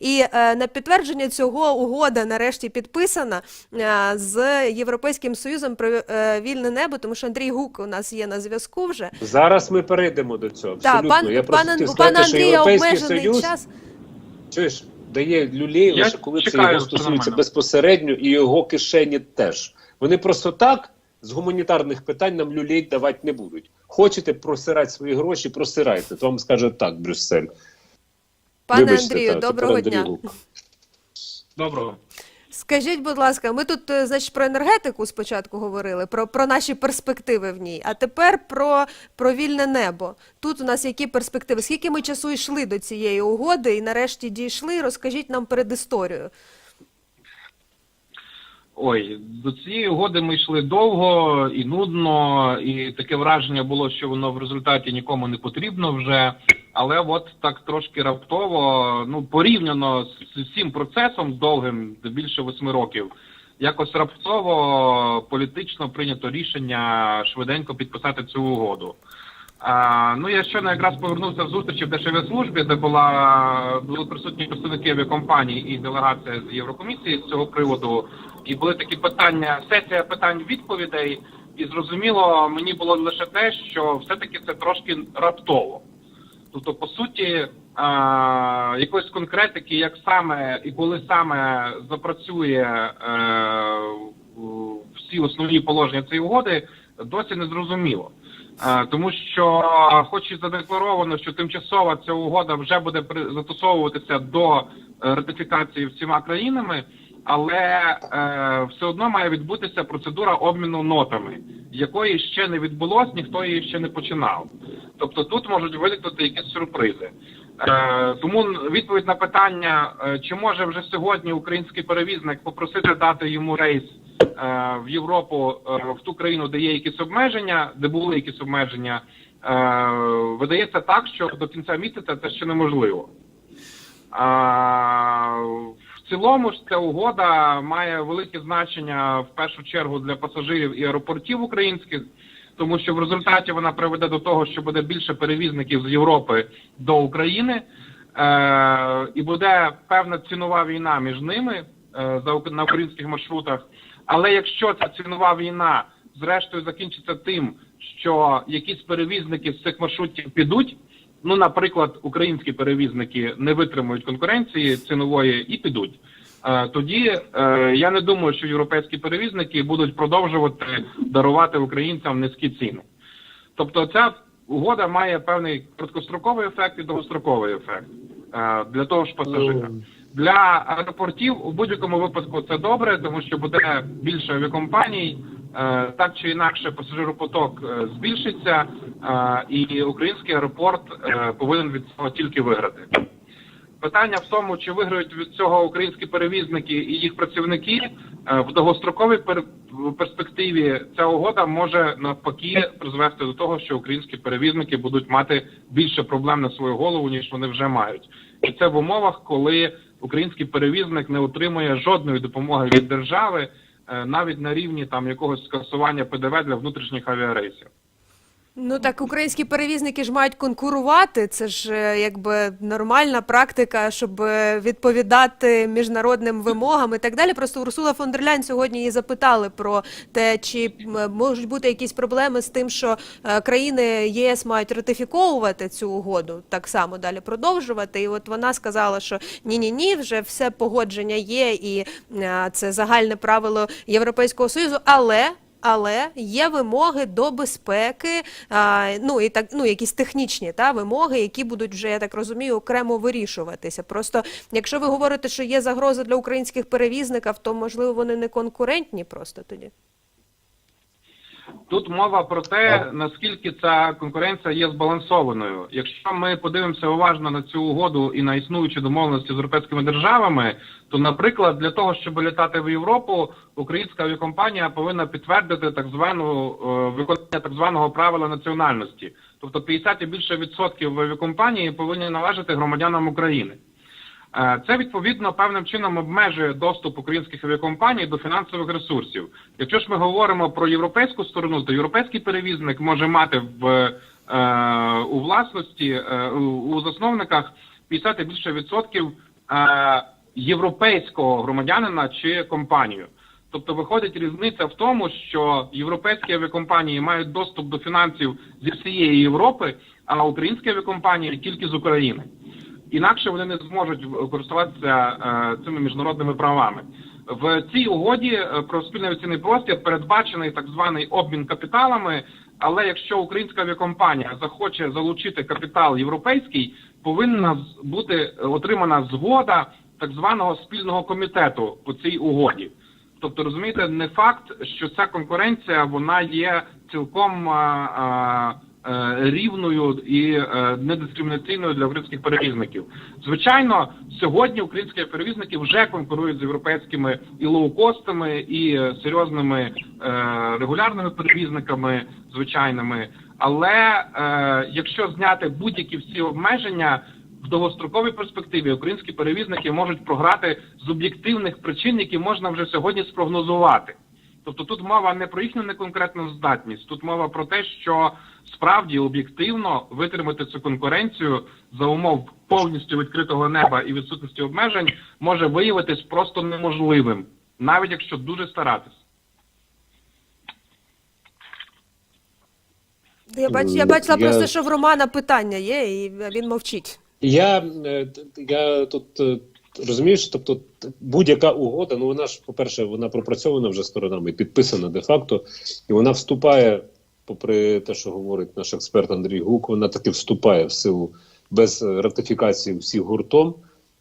І е, на підтвердження цього угода нарешті підписана е, з Європейським Союзом про е, вільне небо, тому що Андрій Гук у нас є на зв'язку вже. Зараз ми перейдемо до цього. Так, пан, Я просто пан, хотів сказати, що Андрія Європейський обмежений Союз час. чуєш, дає люлей лише коли це його стосується безпосередньо і його кишені теж. Вони просто так з гуманітарних питань нам люлей давати не будуть. Хочете просирати свої гроші, просирайте. То вам скаже так, Брюссель. Пане Вибачте, Андрію, та, доброго Андрій дня. Гук. Доброго. Скажіть, будь ласка, ми тут, е, значить, про енергетику спочатку говорили, про, про наші перспективи в ній, а тепер про, про вільне небо. Тут у нас які перспективи? Скільки ми часу йшли до цієї угоди і нарешті дійшли? Розкажіть нам перед історією. Ой, до цієї угоди ми йшли довго і нудно, і таке враження було, що воно в результаті нікому не потрібно вже. Але от так трошки раптово, ну порівняно з всім процесом довгим, більше восьми років, якось раптово політично прийнято рішення швиденько підписати цю угоду. А, ну я щойно якраз повернувся з зустрічі в Державслужбі, де була були присутні представники авіакомпаній і делегація з Єврокомісії з цього приводу. І були такі питання, сесія питань відповідей. І зрозуміло, мені було лише те, що все-таки це трошки раптово. Тобто, по суті, а, якоїсь конкретики, як саме і коли саме запрацює е, в- всі основні положення цієї угоди, досі не зрозуміло. Е, Тому що, хоч і задекларовано, що тимчасова ця угода вже буде застосовуватися до е, ратифікації всіма країнами, але е, все одно має відбутися процедура обміну нотами, якої ще не відбулось, ніхто її ще не починав. Тобто тут можуть виникнути якісь сюрпризи. Е, тому відповідь на питання, е, чи може вже сьогодні український перевізник попросити дати йому рейс е, в Європу е, в ту країну, де є якісь обмеження, де були якісь обмеження, е, видається так, що до кінця місяця це ще неможливо. В цілому ж ця угода має велике значення в першу чергу для пасажирів і аеропортів українських, тому що в результаті вона приведе до того, що буде більше перевізників з Європи до України, е, і буде певна цінова війна між ними е, на українських маршрутах. Але якщо ця цінова війна зрештою закінчиться тим, що якісь перевізники з цих маршрутів підуть. Ну, наприклад, українські перевізники не витримують конкуренції цінової і підуть. Е, Тоді е, я не думаю, що європейські перевізники будуть продовжувати дарувати українцям низькі ціни. Тобто, ця угода має певний короткостроковий ефект і довгостроковий ефект е, для того ж пасажира. Для аеропортів у будь-якому випадку це добре, тому що буде більше авіакомпаній, так чи інакше пасажиропоток е, збільшиться, е, і український аеропорт е, повинен від цього тільки виграти. Питання в тому, чи виграють від цього українські перевізники і їх працівники Е, в довгостроковій перспективі. Ця угода може навпаки призвести до того, що українські перевізники будуть мати більше проблем на свою голову ніж вони вже мають, і це в умовах, коли український перевізник не отримує жодної допомоги від держави, е, навіть на рівні там якогось скасування ПДВ для внутрішніх авіарейсів. Ну так українські перевізники ж мають конкурувати. Це ж е, якби нормальна практика, щоб е, відповідати міжнародним вимогам і так далі. Просто Урсула фон дер Ляйн сьогодні її запитали про те, чи можуть бути якісь проблеми з тим, що е, країни ЄС мають ратифіковувати цю угоду, так само далі продовжувати. І от вона сказала, що ні, ні, ні, вже все погодження є, і це загальне правило Європейського союзу, але. Але є вимоги до безпеки, ну і так, ну якісь технічні та вимоги, які будуть вже я так розумію, окремо вирішуватися. Просто якщо ви говорите, що є загроза для українських перевізників, то можливо вони не конкурентні просто тоді. Тут мова про те, наскільки ця конкуренція є збалансованою. Якщо ми подивимося уважно на цю угоду і на існуючі домовленості з європейськими державами, то, наприклад, для того, щоб літати в Європу, українська авіакомпанія повинна підтвердити так звану е, виконання так званого правила національності. Тобто 50 і більше відсотків авіакомпанії повинні належати громадянам України. Е, Це відповідно певним чином обмежує доступ українських авіакомпаній до фінансових ресурсів. Якщо ж ми говоримо про європейську сторону, то європейський перевізник може мати в е, у власності е, у, засновниках 50 і більше відсотків європейського громадянина чи компанію. Тобто виходить різниця в тому, що європейські авіакомпанії мають доступ до фінансів зі всієї Європи, а українські авіакомпанії тільки з України. Інакше вони не зможуть користуватися е, цими міжнародними правами. В цій угоді е, про спільний авіаційний простір передбачений так званий обмін капіталами. Але якщо українська авіакомпанія захоче залучити капітал європейський, повинна бути отримана згода так званого спільного комітету по цій угоді. Тобто, розумієте, не факт, що ця конкуренція вона є цілком а, а, е, рівною і е, недискримінаційною для українських перевізників. Звичайно, сьогодні українські перевізники вже конкурують з європейськими і лоукостами, і е, серйозними е, регулярними перевізниками звичайними. Але е, якщо зняти будь-які всі обмеження. В довгостроковій перспективі українські перевізники можуть програти з об'єктивних причин, які можна вже сьогодні спрогнозувати. Тобто тут мова не про їхню неконкретну здатність, тут мова про те, що справді об'єктивно витримати цю конкуренцію за умов повністю відкритого неба і відсутності обмежень може виявитись просто неможливим, навіть якщо дуже старатись. Я бач, я бачила я- просто, що в Романа питання є, і він мовчить. Я, е, я тут е, розумієш, тобто будь-яка угода, ну вона ж, по-перше, вона пропрацьована вже сторонами, підписана де-факто, і вона вступає, попри те, що говорить наш експерт Андрій Гук, вона таки вступає в силу без е, ратифікації всіх гуртом.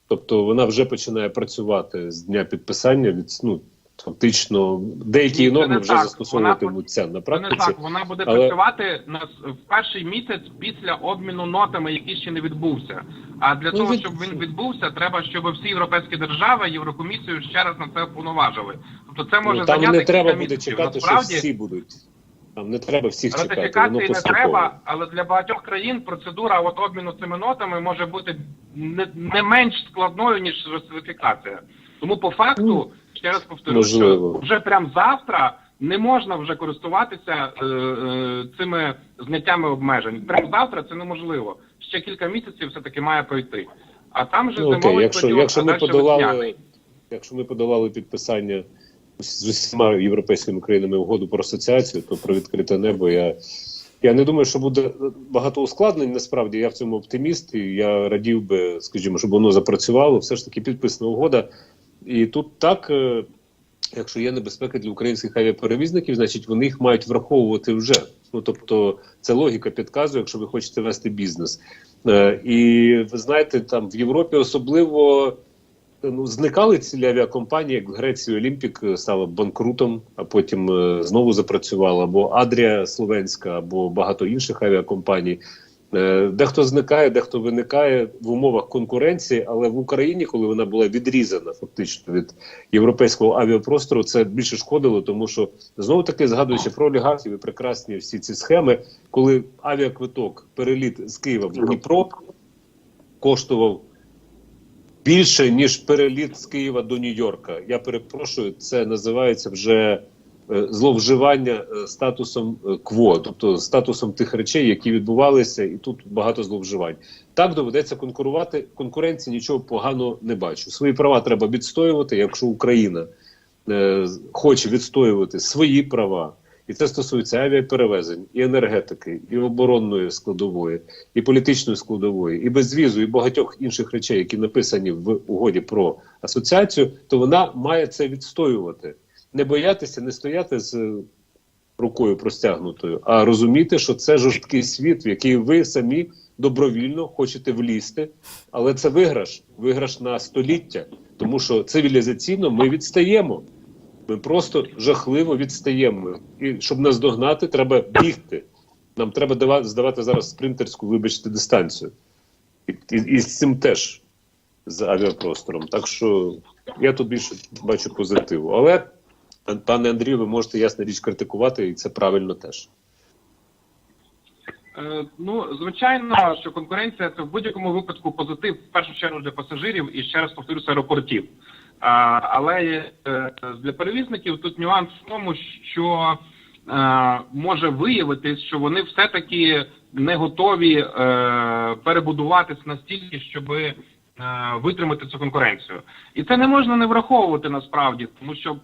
Тобто вона вже починає працювати з дня підписання від ну, фактично деякі Ні, норми вже так. застосовуватимуться на Це не практиці. так. Вона буде але- працювати на в перший місяць після обміну нотами, який ще не відбувся. А для Ну, того, від- щоб він відбувся, треба, щоб всі європейські держави Єврокомісію ще раз на це вповноважили. Тобто це може Ну, там зайняти не треба буде чекати, Насправді, що всі будуть. Там не треба всіх чекати, Ратифікації не поступово. треба, але для багатьох країн процедура от обміну цими нотами може бути не, не менш складною ніж ратифікація. Тому по факту, Ну, ще раз повторю, можливо. що вже прямо завтра не можна вже користуватися е, е, цими зняттями обмежень. Прямо завтра це неможливо. Ще кілька місяців все таки має пройти. А там же Ну, окей, якщо, якщо ми весняний. якщо ми подолали підписання з усіма європейськими країнами угоду про асоціацію, то про відкрите небо я. Я не думаю, що буде багато ускладнень. Насправді я в цьому оптиміст, і я радів би, скажімо, щоб воно запрацювало. Все ж таки підписана угода. І тут так, е, якщо є небезпека для українських авіаперевізників, значить вони їх мають враховувати вже. Ну тобто, це логіка підказує, якщо ви хочете вести бізнес. Е, і ви знаєте, там в Європі особливо ну, зникали цілі авіакомпанії, як в Греції Олімпік е, стала банкрутом, а потім е, знову запрацювала, або Адрія Словенська, або багато інших авіакомпаній. Е, Дехто зникає, дехто виникає в умовах конкуренції, але в Україні, коли вона була відрізана фактично від європейського авіапростору, це більше шкодило, тому що знову таки згадуючи про олігархів і прекрасні всі ці схеми, коли авіаквиток переліт з Києва в Дніпро коштував більше ніж переліт з Києва до Нью-Йорка. Я перепрошую, це називається вже е, зловживання е, статусом е, КВО, тобто статусом тих речей, які відбувалися, і тут багато зловживань. Так доведеться конкурувати. Конкуренції нічого поганого не бачу. Свої права треба відстоювати, якщо Україна хоче відстоювати свої права. І це стосується авіаперевезень, і енергетики, і оборонної складової, і політичної складової, і безвізу, і багатьох інших речей, які написані в угоді про асоціацію, то вона має це відстоювати, не боятися, не стояти з рукою простягнутою, а розуміти, що це жорсткий світ, в який ви самі добровільно хочете влізти, але це виграш, виграш на століття, тому що цивілізаційно ми відстаємо. Ми просто жахливо відстаємо. І щоб нас догнати, треба бігти. Нам треба дава- здавати зараз спринтерську, вибачте, дистанцію. І, і, і з цим теж з авіапростором. Так що я тут більше бачу позитиву. Але, пане Андрію, ви можете ясна річ критикувати, і це правильно теж. Е, Ну, звичайно, що конкуренція це в будь-якому випадку позитив в першу чергу для пасажирів і ще раз повторюся аеропортів. Але е, для перевізників тут нюанс в тому, що е, може виявитись, що вони все-таки не готові е, перебудуватись настільки, щоб витримати цю конкуренцію. І це не можна не враховувати насправді, тому що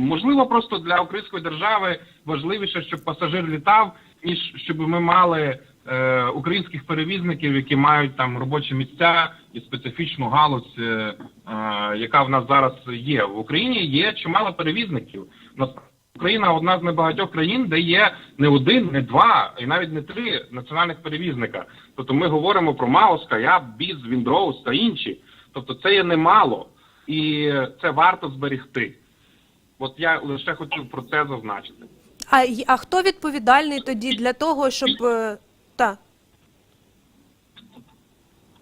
можливо просто для української держави важливіше, щоб пасажир літав, ніж щоб ми мали е, українських перевізників, які мають там робочі місця і специфічну галузь, е, е, яка в нас зараз є в Україні. Є чимало перевізників. Україна одна з небагатьох країн, де є не один, не два, і навіть не три національних перевізника. Тобто ми говоримо про Маус, Каяб, Біз, Віндроус та інші. Тобто це є немало, і це варто зберегти. От я лише хотів про це зазначити. А, а хто відповідальний тоді для того, щоб. е, Та.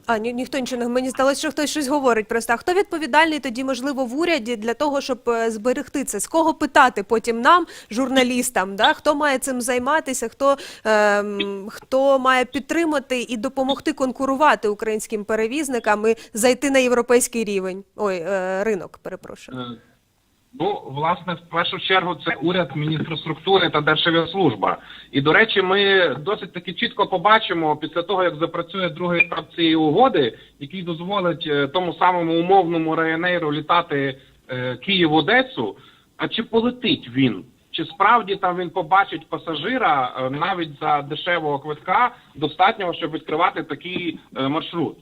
А, ні, ніхто нічого не мені здалося, що хтось щось говорить просто. А хто відповідальний тоді, можливо, в уряді для того, щоб е, зберегти це? З кого питати потім нам, журналістам? Да? Хто має цим займатися? Хто, ем, хто має підтримати і допомогти конкурувати українським перевізникам і зайти на європейський рівень? Ой, е, ринок, перепрошую. Ну, власне, в першу чергу це уряд Мінінфраструктури та Державіаслужба. І, до речі, ми досить таки чітко побачимо після того, як запрацює другий етап цієї угоди, який дозволить е, тому самому умовному Ryanair літати е, Київ-Одесу. А чи полетить він? Чи справді там він побачить пасажира е, навіть за дешевого квитка достатнього, щоб відкривати такий е, маршрут?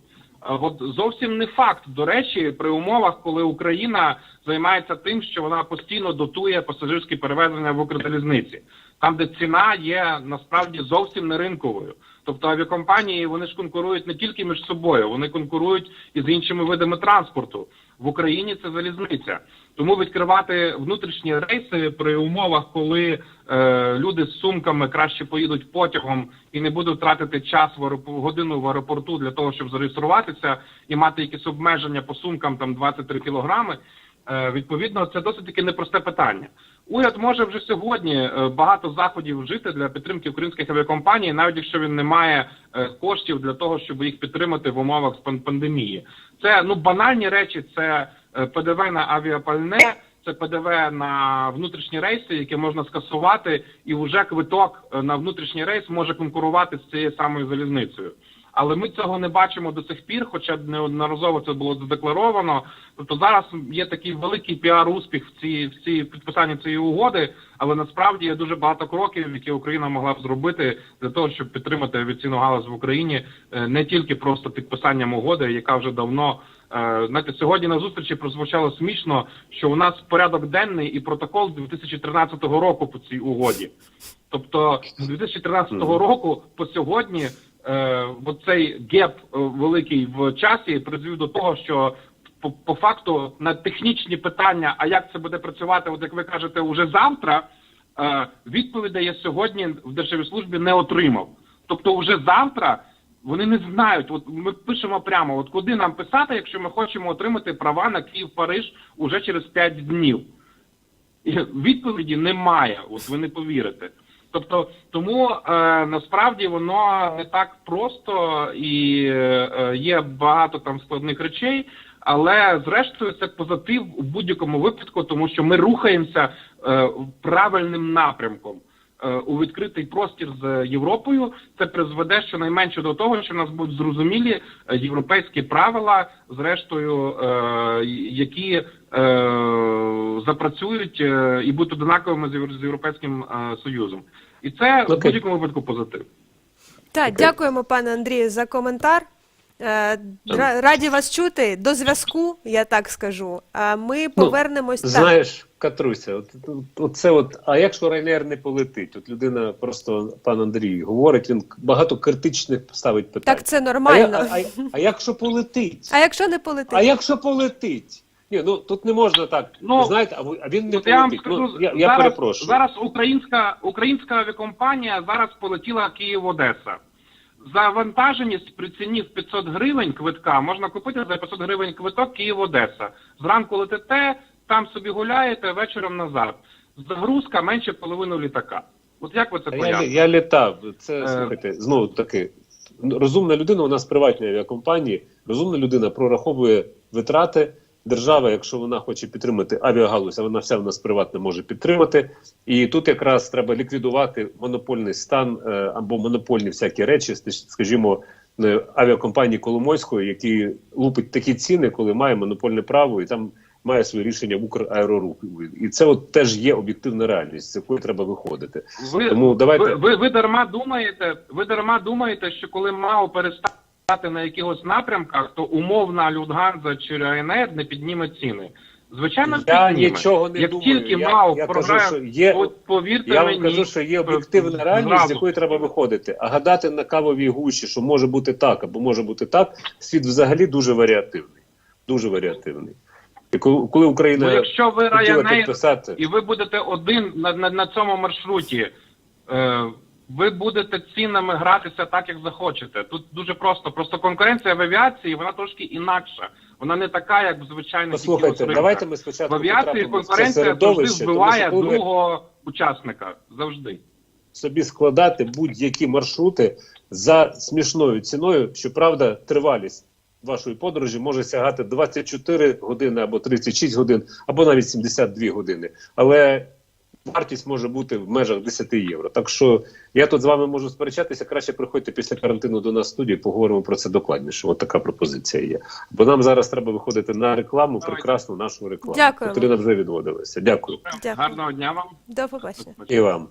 От зовсім не факт. До речі, при умовах, коли Україна займається тим, що вона постійно дотує пасажирські перевезення в Укрзалізниці, там, де ціна є насправді зовсім не ринковою. Тобто авіакомпанії вони ж конкурують не тільки між собою, вони конкурують і з іншими видами транспорту. В Україні це залізниця. Тому відкривати внутрішні рейси при умовах, коли е, люди з сумками краще поїдуть потягом і не будуть тратити час в аеропо- годину в аеропорту для того, щоб зареєструватися і мати якісь обмеження по сумкам там 23 кілограми. Е, відповідно, це досить таки непросте питання. Уряд може вже сьогодні е, багато заходів вжити для підтримки українських авіакомпаній, навіть якщо він не має е, коштів для того, щоб їх підтримати в умовах пан- пандемії. Це ну банальні речі. Це е, ПДВ на авіапальне, це ПДВ на внутрішні рейси, які можна скасувати, і вже квиток на внутрішній рейс може конкурувати з цією самою залізницею. Але ми цього не бачимо до сих пір, хоча неодноразово це було задекларовано. Тобто зараз є такий великий піар-успіх в цій в цій підписанні цієї угоди, але насправді є дуже багато кроків, які Україна могла б зробити для того, щоб підтримати авіаційну галузь в Україні, е, не тільки просто підписанням угоди, яка вже давно е, знаєте, сьогодні на зустрічі прозвучало смішно, що у нас порядок денний і протокол 2013 року по цій угоді. Тобто з 2013 року по сьогодні е, оцей геп е, великий в часі призвів до того, що по, по факту на технічні питання, а як це буде працювати, от як ви кажете, уже завтра, е, відповідей я сьогодні в державній службі не отримав. Тобто, вже завтра вони не знають. От ми пишемо прямо, от куди нам писати, якщо ми хочемо отримати права на Київ-Париж уже через 5 днів. Відповіді немає, от ви не повірите. Тобто, тому е, насправді воно не так просто і е, є багато там складних речей, але зрештою це позитив у будь-якому випадку, тому що ми рухаємося е, правильним напрямком. Е, У відкритий простір з Європою це призведе щонайменше до того, що в нас будуть зрозумілі е, європейські правила, зрештою, е, які запрацюють і будуть однаковими з європейським союзом, і це в будь-якому випадку позитив. Так, дякуємо, пане Андрію, за коментар. Е, ра- Раді вас чути. До зв'язку, я так скажу. А ми повернемось. так. Знаєш, Катруся, от, от, це от, а якщо Райнер не полетить? От людина просто, пан Андрій, говорить, він багато критичних ставить питань. Так це а, нормально. я- а, а, а якщо полетить? А якщо не полетить? А якщо полетить? Ні, ну тут не можна так. Ну, знаєте, а, ви- він не я вам скажу, ну, я, я зараз, перепрошую. зараз українська, українська авіакомпанія зараз полетіла Київ-Одеса. Завантаженість при ціні в 500 гривень квитка можна купити за 500 гривень квиток Київ-Одеса. Зранку летите, там собі гуляєте, вечором назад. Загрузка менше половини літака. От як ви це А я, я літав. Це Е. слухайте, знову таки. Розумна людина, у нас приватні авіакомпанії, розумна людина прораховує витрати. Держава, якщо вона хоче підтримати авіагалузь, а вона вся в нас приватна може підтримати. І тут якраз треба ліквідувати монопольний стан е, або монопольні всякі речі, скажімо, е, авіакомпанії Коломойської, які лупить такі ціни, коли має монопольне право і там має своє рішення в Украерорух. І це от теж є об'єктивна реальність, з якої треба виходити. Ви, Тому давайте- ви, ви, ви дарма думаєте, ви дарма думаєте, що коли МАО перестати на якихось напрямках, то умовна Люфтганза чи Ryanair не підніме ціни. Звичайно, Я підніме. нічого не Як думаю. тільки Я- МАО я кажу, що є- от повірте Я мені, вам кажу, що є об'єктивна реальність, з якої треба виходити. А гадати на кавовій гущі, що може бути так або може бути так, світ взагалі дуже варіативний. Дуже варіативний. І коли, Україна Ну, якщо ви Ryanair підписати, і ви будете один на, на, на цьому маршруті, е, ви будете цінами гратися так, як захочете. Тут дуже просто. Просто конкуренція в авіації вона трошки інакша. Вона не така, як в звичайних послухайте, давайте ми спочатку в це конкуренція завжди тому вбиває ви другого учасника. Завжди. собі складати будь-які маршрути за смішною ціною, щоправда, тривалість вашої подорожі може сягати 24 години або 36 годин, або навіть 72 години. Але вартість може бути в межах 10 євро. Так що я тут з вами можу сперечатися. Краще приходьте після карантину до нас в студію, поговоримо про це докладніше. От така пропозиція є. Бо нам зараз треба виходити на рекламу, Давайте. прекрасну нашу рекламу. Дякую. Катерина вже відводилася. Дякую. Дякую. Гарного дня вам. До побачення. І вам.